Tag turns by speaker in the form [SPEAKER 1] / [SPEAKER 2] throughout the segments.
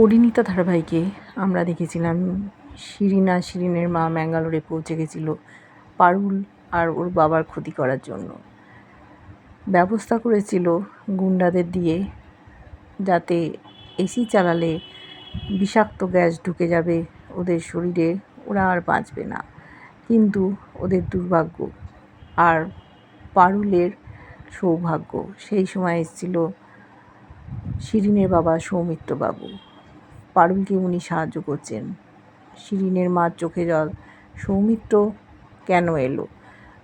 [SPEAKER 1] পরিণীতা ধারাবাহিকে আমরা দেখেছিলাম। শিরিনা, শিরিনের মা ম্যাঙ্গালোরে পৌঁছে গেছিল পারুল আর ওর বাবার ক্ষতি করার জন্য। ব্যবস্থা করেছিল গুন্ডাদের দিয়ে যাতে এসি চালালে বিষাক্ত গ্যাস ঢুকে যাবে, ওদের শরীরে ওরা আর বাঁচবে না। কিন্তু ওদের দুর্ভাগ্য আর পারুলের সৌভাগ্য, সেই সময় এসেছিল শিরিনের বাবা সৌমিত্রবাবু পারুলকে উনি সাহায্য করছেন। শিরিনের মার চোখে জল। সৌমিত্র কেন এলো?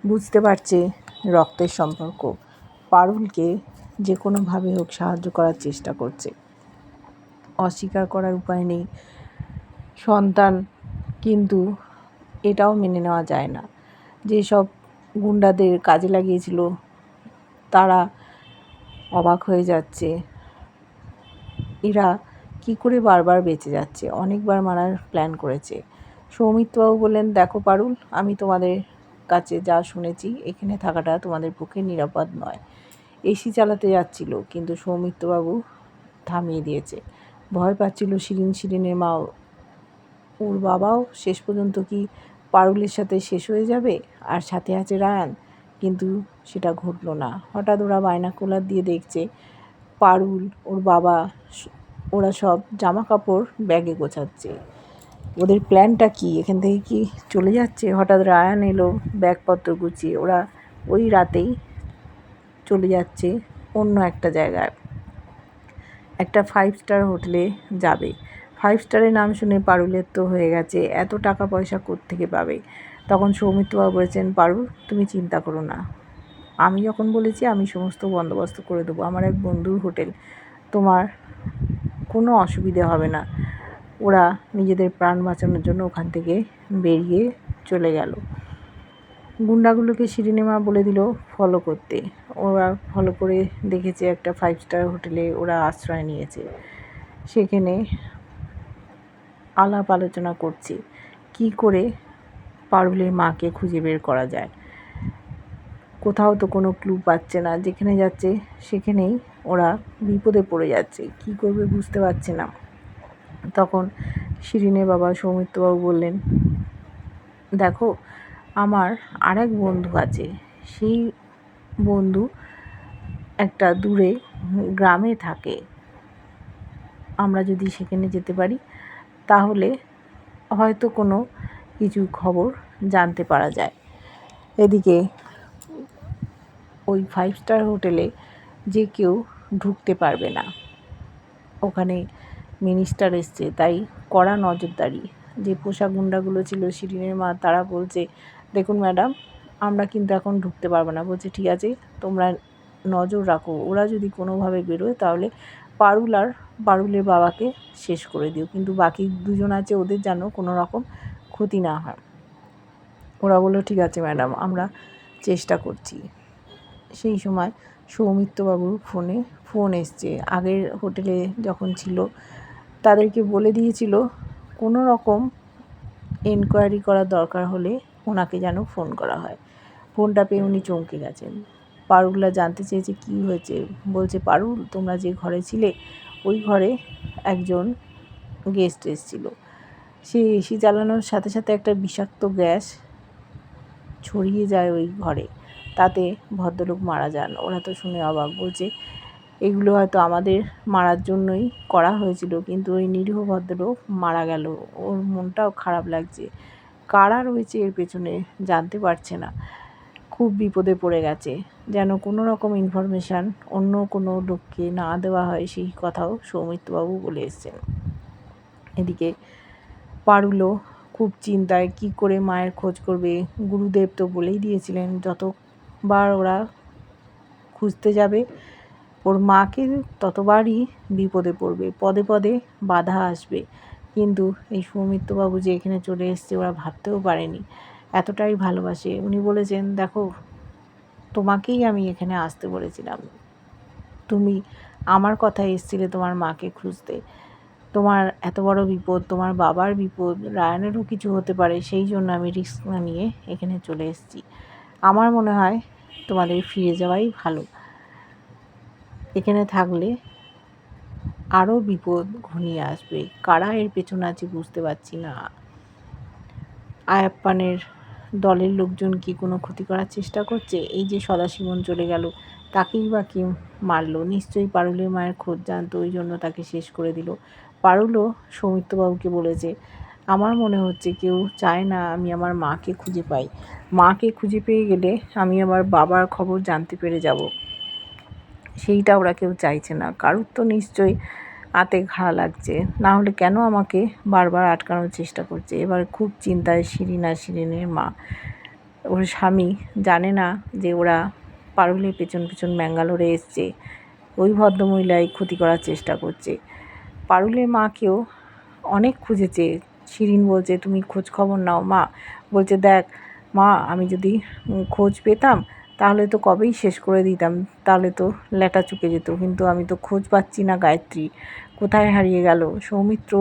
[SPEAKER 1] বুঝতে পারছে রক্তের সম্পর্ক। পারুলকে যে কোনোভাবে হোক সাহায্য করার চেষ্টা করছে। অস্বীকার করার উপায় নেই। সন্তান, কিন্তু এটাও মেনে নেওয়া যায় না। যেসব গুন্ডাদের কাজে লাগিয়েছিল, তারা অবাক হয়ে যাচ্ছে। এরা কি করে বারবার বেঁচে যাচ্ছে? অনেকবার মারার প্ল্যান করেছে। সৌমিত্রবাবু বললেন, দেখো পারুল, আমি তোমাদের কাছে যা শুনেছি, এখানে থাকাটা তোমাদের পক্ষে নিরাপদ নয়। এসি চালাতে যাচ্ছিল, কিন্তু সৌমিত্রবাবু থামিয়ে দিয়েছে। ভয় পাচ্ছিল শিরিন শিরিনের মাও ওর বাবাও। শেষ পর্যন্ত কি পারুলের সাথে শেষ হয়ে যাবে? আর সাথে আছে রায়ান। কিন্তু সেটা ঘটলো না। হঠাৎ ওরা বায়নাকুলার দিয়ে দেখছে, পারুল, ওর বাবা ওরা সব জামা কাপড় ব্যাগে গোছাচ্ছে। ওদের প্ল্যানটা কি? এখান থেকে কি চলে যাচ্ছে? হঠাৎ রায়ান এলো, ব্যাগপত্র গুছিয়ে। ওরা ওই রাতেই চলে যাচ্ছে অন্য একটা জায়গায়। একটা ফাইভ স্টার হোটেলে যাবে। ফাইভ স্টারের নাম শুনে পারুলের তো হয়ে গেছে, এত টাকা পয়সা থেকে পাবে? তখন সৌমিত্রবাবু বলেছেন, পারুল, তুমি চিন্তা করো না। আমি যখন বলেছি, আমি সমস্ত বন্দোবস্ত করে দেবো। আমার এক বন্ধুর হোটেল তোমার কোনো অসুবিধে হবে না। ওরা নিজেদের প্রাণ বাঁচানোর জন্য ওখান থেকে বেরিয়ে চলে গেল। গুন্ডাগুলোকে সিরিনেমা বলে দিল ফলো করতে। ওরা ফলো করে দেখেছে একটা ফাইভ স্টার হোটেলে ওরা আশ্রয় নিয়েছে। সেখানে আলাপ আলোচনা করছে। কি করে পারুলের মাকে খুঁজে বের করা যায়? কোথাও তো কোনো ক্লু পাচ্ছে না। যেখানে যাচ্ছে, সেখানেই ওরা বিপদে পড়ে যাচ্ছে। কি করবে বুঝতে পারছে না। তখন শিরিনের বাবা সৌমিত্রবাবু বললেন, দেখো, আমার আর এক বন্ধু আছে। সেই বন্ধু একটা দূরে গ্রামে থাকে। আমরা যদি সেখানে যেতে পারি, তাহলে হয়তো কোনো কিছু খবর জানতে পারা যায়। এদিকে ওই ফাইভ স্টার হোটেলে যে কেউ ঢুকতে পারবে না। ওখানে মিনিস্টার এসছে, তাই কড়া নজরদারি। যে পোষা গুন্ডাগুলো ছিল শিরিনের মা, তারা বলছে, দেখুন ম্যাডাম আমরা কিন্তু এখন ঢুকতে পারব না। বলছে, ঠিক আছে, তোমরা নজর রাখো। ওরা যদি কোনোভাবে বেরোয়, তাহলে পারুল আর পারুলের বাবাকে শেষ করে দিও। কিন্তু বাকি দুজন আছে, ওদের যেন কোনো রকম ক্ষতি না হয়। ওরা বলল, ঠিক আছে ম্যাডাম আমরা চেষ্টা করছি। সেই সময় সৌমিত্রবাবুর ফোনে, ফোন এসছে। আগের হোটেলে যখন ছিল, তাদেরকে বলে দিয়েছিল, কোনো রকম এনকোয়ারি করার দরকার হলে ওনাকে যেন ফোন করা হয়। ফোনটা পেয়ে উনি চমকে গেছেন। পারুলরা জানতে চেয়েছে, কি হয়েছে? বলছে, পারুল, তোমরা যে ঘরে ছিলে, ওই ঘরে একজন গেস্ট এসেছিল। সে এসি চালানোর সাথে সাথে একটা বিষাক্ত গ্যাস ছড়িয়ে যায় ওই ঘরে। তাতে ভদ্রলোক মারা যান। ওরা তো শুনে অবাক বলছে, এগুলো হয়তো আমাদের মারার জন্যই করা হয়েছিল, কিন্তু ওই নিরীহ ভদ্রলোক মারা গেল। ওর মনটাও খারাপ লাগছে। কারা রয়েছে এর পেছনে জানতে পারছে না। খুব বিপদে পড়ে গেছে। যেন কোনো রকম ইনফরমেশান অন্য কোনো লোককে না দেওয়া হয়, সেই কথাও সৌমিত্রবাবু বলে এসছেন। এদিকে পারুলো খুব চিন্তায়, কি করে মায়ের খোঁজ করবে? গুরুদেব তো বলেই দিয়েছিলেন যতবার ওরা খুঁজতে যাবে। ওর মাকে ততবারই বিপদে পড়বে, পদে পদে বাধা আসবে। কিন্তু এই সৌমিত্রবাবু যে এখানে চলে এসছে, ওরা ভাবতেও পারেনি। এতটাই ভালোবাসে। উনি বলেছেন, দেখো, তোমাকেই আমি এখানে আসতে বলেছিলাম। তুমি আমার কথায় এসছিলে তোমার মাকে খুঁজতে। তোমার এত বড় বিপদ, তোমার বাবার বিপদ, রায়নেরও কিছু হতে পারে। সেই জন্য আমি রিস্ক না নিয়ে এখানে চলে এসেছি। আমার মনে হয় তোমাদের ফিরে যাওয়াই ভালো। এখানে থাকলে আরও বিপদ ঘনিয়ে আসবে। কারা এর পেছনে আছে বুঝতে পারছি না। আয়াপ্পানের দলের লোকজন কি কোনো ক্ষতি করার চেষ্টা করছে? এই যে সদাশিবন চলে গেল, তাকেই বা কি মারলো? নিশ্চয়ই পারুলের মায়ের খোঁজ জানতো, ওই জন্য তাকে শেষ করে দিল। পারুলও সৌমিত্রবাবুকে বলেছে আমার মনে হচ্ছে কেউ চায় না আমি আমার মাকে খুঁজে পাই। মাকে খুঁজে পেয়ে গেলে আমি আমার বাবার খবর জানতে পেরে যাব। সেইটা ওরা কেউ চাইছে না। কারুর তো নিশ্চয়ই আতে ঘা লাগছে। না হলে কেন আমাকে বারবার আটকানোর চেষ্টা করছে? এবার খুব চিন্তায় শিরিনা শিরিনের মা। ওর স্বামী জানে না যে ওরা পারুলের পেছন পেছন ব্যাঙ্গালোরে এসছে। ওই ভদ্রমহিলাই ক্ষতি করার চেষ্টা করছে। পারুলের মাকেও অনেক খুঁজেছে। শিরিন বলছে, তুমি খোঁজ খবর নাও, মা। বলছে, দেখ, মা, আমি যদি খোঁজ পেতাম, তাহলে তো কবেই শেষ করে দিতাম, তাহলে তো ল্যাটা চুকে যেত। কিন্তু আমি তো খোঁজ পাচ্ছি না, গায়ত্রী। কোথায় হারিয়ে গেল? সৌমিত্র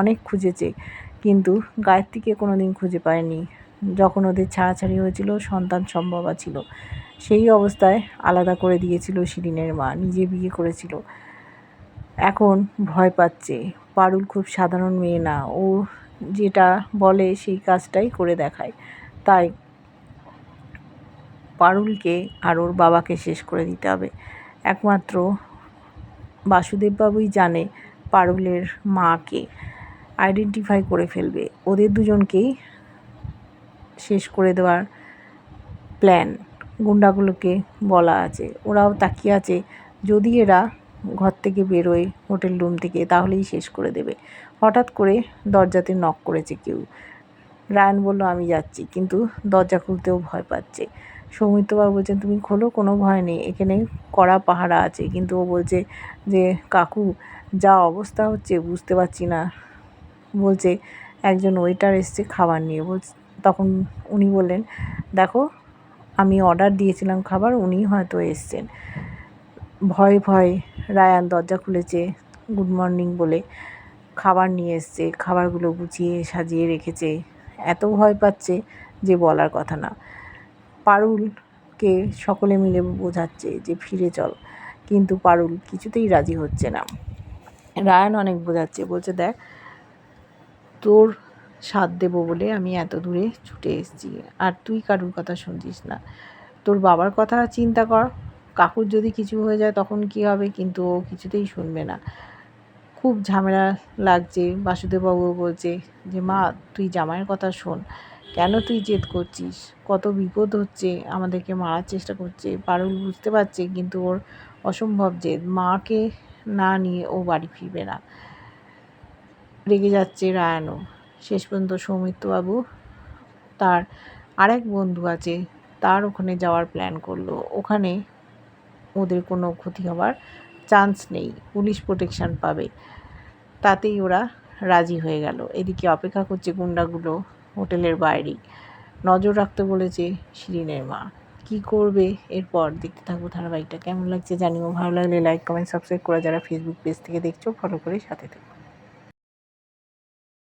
[SPEAKER 1] অনেক খুঁজেছে, কিন্তু গায়ত্রীকে কোনো দিন খুঁজে পায়নি। যখন ওদের ছাড়াছাড়ি হয়েছিল, সন্তান সম্ভবা ছিল। সেই অবস্থায় আলাদা করে দিয়েছিল শিরিনের মা, নিজে বিয়ে করেছিল। এখন ভয় পাচ্ছে। পারুল খুব সাধারণ মেয়ে না। ও যেটা বলে সেই কাজটাই করে দেখায়। তাই পারুলকে আর ওর বাবাকে শেষ করে দিতে হবে। একমাত্র বাসুদেববাবুই জানে পারুলের মাকে আইডেন্টিফাই করে ফেলবে। ওদের দুজনকেই শেষ করে দেওয়ার প্ল্যান গুন্ডাগুলোকে বলা আছে। ওরাও তাকিয়ে আছে, যদি এরা ঘর থেকে বেরোয় হোটেল রুম থেকে, তাহলেই শেষ করে দেবে। হঠাৎ করে দরজাতে নক করেছে কেউ। রায়ন বলল, আমি যাচ্ছি। কিন্তু দরজা খুলতেও ভয় পাচ্ছে। সৌমিত্রবাবু বলছেন, তুমি খোলো, কোনো ভয় নেই। এখানে কড়া পাহারা আছে। কিন্তু ও বলছে যে, কাকু, যা অবস্থা হচ্ছে, বুঝতে পারছি না। বলছে, একজন ওয়েটার এসছে খাবার নিয়ে। বল তখন উনি বললেন, দেখো, আমি অর্ডার দিয়েছিলাম খাবার উনি হয়তো এসছেন। ভয় ভয় রায়ান দরজা খুলেছে, গুড মর্নিং বলে খাবার নিয়ে এসছে, খাবারগুলো গুছিয়ে সাজিয়ে রেখেছে। এত ভয় পাচ্ছে যে বলার কথা না। পারুলকে সকলে মিলে বোঝাচ্ছে যে, ফিরে চল। কিন্তু পারুল কিছুতেই রাজি হচ্ছে না। রায়ান অনেক বোঝাচ্ছে, বলছে, দেখ, তোর সাথ দেবো বলে আমি এত দূরে ছুটে এসেছি, আর তুই কারুর কথা শুনছিস না? তোর বাবার কথা চিন্তা কর কাকুর যদি কিছু হয়ে যায় তখন কি হবে? কিন্তু ও কিছুতেই শুনবে না। খুব ঝামেলা লাগছে। বাসুদেববাবু বলছে যে, মা, তুই জামাইয়ের কথা শোন। কেন তুই জেদ করছিস? কত বিপদ হচ্ছে। আমাদেরকে মারার চেষ্টা করছে। পারুল বুঝতে পারছে, কিন্তু ওর অসম্ভব জেদ। মাকে না নিয়ে ও বাড়ি ফিরবে না। রেগে যাচ্ছে রায়ানও শেষ পর্যন্ত সৌমিত্রবাবু তার আরেক বন্ধু আছে, তার ওখানে যাওয়ার প্ল্যান করল। ওখানে ওদের কোনো ক্ষতি হওয়ার চান্স নেই। পুলিশ প্রোটেকশান পাবে। তাতেই ওরা রাজি হয়ে গেল। এদিকে অপেক্ষা করছে গুন্ডাগুলো হোটেলের বাইরেই নজর রাখতে বলেছে শিরিনের মা। কি করবে? এরপর দেখতে থাকব ধারাবাহিকটা। কেমন লাগছে জানিও। ভালো লাগলে লাইক কমেন্ট সাবস্ক্রাইব করে যারা ফেসবুক পেজ থেকে দেখছ ফলো করে সাথে থেকো।